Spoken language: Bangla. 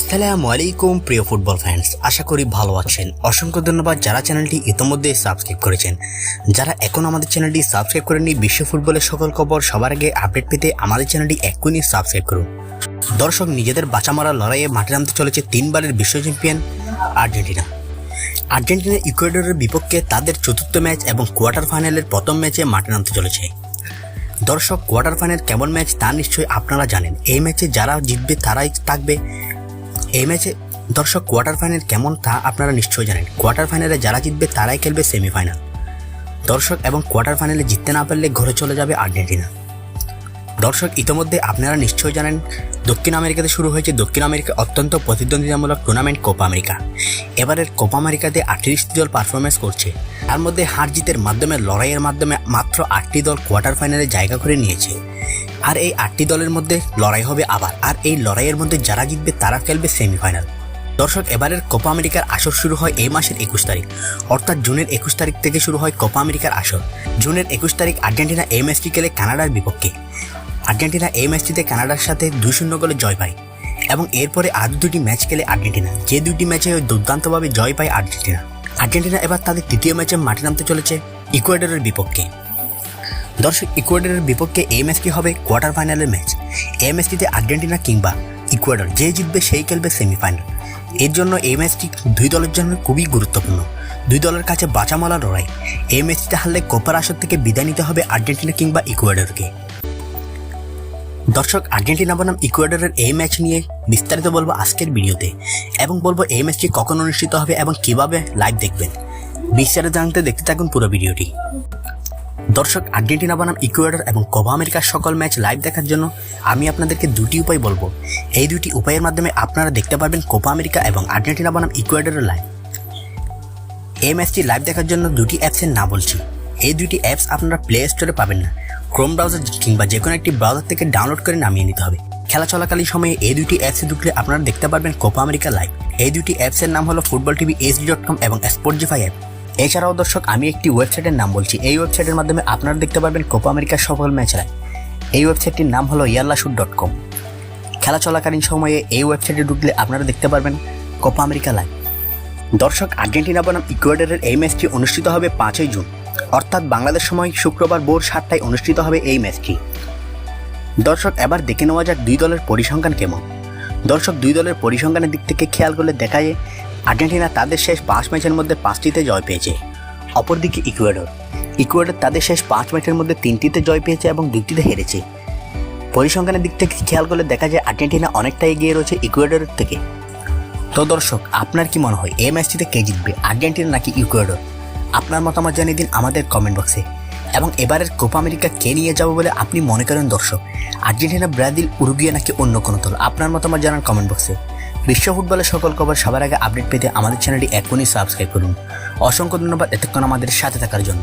আসসালামু আলাইকুম, প্রিয় ফুটবল ফ্যান্স। আশা করি ভালো আছেন। অসংখ্য ধন্যবাদ যারা চ্যানেলটি ইতোমধ্যে সাবস্ক্রাইব করেছেন। যারা এখন আমাদের চ্যানেলটি সাবস্ক্রাইব করেননি, বিশ্ব ফুটবলের সকল খবর সবার আগে আপডেট পেতে আমাদের চ্যানেলটি এক্ষুনি সাবস্ক্রাইব করুন। দর্শক, নিজেদের বাঁচা মারা লড়াইয়ে মাঠে নামতে চলেছে তিনবারের বিশ্ব চ্যাম্পিয়ন আর্জেন্টিনা। আর্জেন্টিনা, ইকুয়েডরের বিপক্ষে তাদের চতুর্থ ম্যাচ এবং কোয়ার্টার ফাইনালের প্রথম ম্যাচে মাঠে নামতে চলেছে। দর্শক, কোয়ার্টার ফাইনাল কেমন ম্যাচ তা নিশ্চয়ই আপনারা জানেন। এই ম্যাচে যারা জিতবে, তারাই থাকবে এই ম্যাচে দর্শক কোয়ার্টার ফাইনাল কেমন তা আপনারা নিশ্চয়ই জানেন। কোয়ার্টার ফাইনালে যারা জিতবে, তারাই খেলবে সেমিফাইনাল দর্শক, এবং কোয়ার্টার ফাইনালে জিততে না পারলে ঘরে চলে যাবে আর্জেন্টিনা। দর্শক, ইতোমধ্যে আপনারা নিশ্চয়ই জানেন, দক্ষিণ আমেরিকাতে শুরু হয়েছে দক্ষিণ আমেরিকা অত্যন্ত প্রতিদ্বন্দ্বিতামূলক টুর্নামেন্ট কোপা আমেরিকা। এবারের কোপা আমেরিকাতে আটত্রিশটি দল পারফরমেন্স করছে। তার মধ্যে হার জিতের মাধ্যমে, লড়াইয়ের মাধ্যমে মাত্র আটটি দল কোয়ার্টার ফাইনালে জায়গা করে নিয়েছে। আর এই আটটি দলের মধ্যে লড়াই হবে আবার। আর এই লড়াইয়ের মধ্যে যারা জিতবে, তারা খেলবে সেমিফাইনাল দর্শক, এবারের কোপা আমেরিকার আসর শুরু হয় এই মাসের একুশ তারিখ। অর্থাৎ জুনের একুশ তারিখ থেকে শুরু হয় কোপা আমেরিকার আসর। জুনের একুশ তারিখ আর্জেন্টিনা এই ম্যাচটি খেলে কানাডার বিপক্ষে। আর্জেন্টিনা এই ম্যাচটিতে কানাডার সাথে দুই শূন্য গোলে জয় পায় এবং এরপরে আরও দুটি ম্যাচ খেলে আর্জেন্টিনা। যে দুটি ম্যাচে দুর্দান্তভাবে জয় পায় আর্জেন্টিনা। আর্জেন্টিনা এবার তাদের তৃতীয় ম্যাচে মাঠে নামতে চলেছে ইকুয়েডরের বিপক্ষে। দর্শক, ইকুয়েডরের বিপক্ষে এই ম্যাচটি হবে কোয়ার্টার ফাইনালের ম্যাচ। এই ম্যাচটিতে আর্জেন্টিনা কিংবা ইকুয়েডর যে জিতবে সেই খেলবে সেমিফাইনাল। এর জন্য এই ম্যাচটি দুই দলের জন্য খুবই গুরুত্বপূর্ণ। দুই দলের কাছে বাঁচামালা লড়াই। এই ম্যাচটিতে হারলে কোপার আসর থেকে বিদায় নিতে হবে আর্জেন্টিনা কিংবা ইকুয়েডরকে। দর্শক, আর্জেন্টিনা বনাম ইকুয়েডরের এই ম্যাচ নিয়ে বিস্তারিত বলব আজকের ভিডিওতে। এবং বলব এই ম্যাচটি কখন অনুষ্ঠিত হবে এবং কীভাবে লাইভ দেখবেন। বিস্তারিত জানতে দেখতে থাকুন পুরো ভিডিওটি। দর্শক, আর্জেন্টিনা বনাম ইকুয়েডর এবং কোভা আমেরিকার সকল ম্যাচ লাইভ দেখার জন্য আমি আপনাদেরকে দুটি উপায় বলব। এই দুটি উপায়ের মাধ্যমে আপনারা দেখতে পারবেন কোপা আমেরিকা এবং আর্জেন্টিনা বনাম ইকুয়েডরের লাইভ এই ম্যাচটি লাইভ দেখার জন্য দুটি অ্যাপসের নাম বলছি। এই দুটি অ্যাপস আপনারা প্লে স্টোরে পাবেন না। ক্রোম ব্রাউজার কিংবা যে কোনো একটি ব্রাউজার থেকে ডাউনলোড করে নামিয়ে নিতে হবে। খেলা চলাকালীন সময়ে এই দুটি অ্যাপসে ঢুকলে আপনারা দেখতে পারবেন কোপা আমেরিকা লাইভ এই দুটি অ্যাপসের নাম হলো football TV HD dot com এবং স্পোর্টজিফাই অ্যাপ এছাড়াও দর্শক, আমি একটি ওয়েবসাইটের নাম বলছি। এই ওয়েবসাইটের মাধ্যমে আপনারা দেখতে পারবেন কোপা আমেরিকার সকল ম্যাচ লাইভ এই ওয়েবসাইটটির নাম হলো ইয়াল্লাশুট ডট কম খেলা চলাকালীন সময়ে এই ওয়েবসাইটে ঢুকলে আপনারা দেখতে পারবেন কোপা আমেরিকা লাইভ দর্শক, আর্জেন্টিনা বনাম ইকুয়েডরের এই ম্যাচটি অনুষ্ঠিত হবে পাঁচই জুন। অর্থাৎ বাংলাদেশ সময় শুক্রবার ভোর সাতটায় অনুষ্ঠিত হবে এই ম্যাচটি। দর্শক, এবার দেখে নেওয়া যাক দুই দলের পরিসংখ্যান কেমন। দর্শক, দুই দলের পরিসংখ্যানের দিক থেকে খেয়াল করলে দেখা যায়, আর্জেন্টিনা তাদের শেষ পাঁচ ম্যাচের মধ্যে পাঁচটিতে জয় পেয়েছে। অপরদিকে ইকুয়েডর। ইকুয়েডর তাদের শেষ পাঁচ ম্যাচের মধ্যে তিনটিতে জয় পেয়েছে এবং দুটিতে হেরেছে। পরিসংখ্যানের দিক থেকে খেয়াল করলে দেখা যায়, আর্জেন্টিনা অনেকটা এগিয়ে রয়েছে ইকুয়েডরের থেকে। তো দর্শক, আপনার কি মনে হয়, এই ম্যাচটিতে কে জিতবে, আর্জেন্টিনা নাকি ইকুয়েডর? আপনার মতামত জানিয়ে দিন আমাদের কমেন্ট বক্সে এবং এবারের কোপা আমেরিকা কে নিয়ে যাব বলে আপনি মনে করেন দর্শক? আর্জেন্টিনা, ব্রাজিল, উরুগুয়ে নাকি অন্য কোনো দল? আপনার মতামত জানান কমেন্ট বক্সে বিশ্ব ফুটবলের সকল খবর সবার আগে আপডেট পেতে আমাদের চ্যানেলটি এখনই সাবস্ক্রাইব করুন। অসংখ্য ধন্যবাদ এতক্ষণ আমাদের সাথে থাকার জন্য।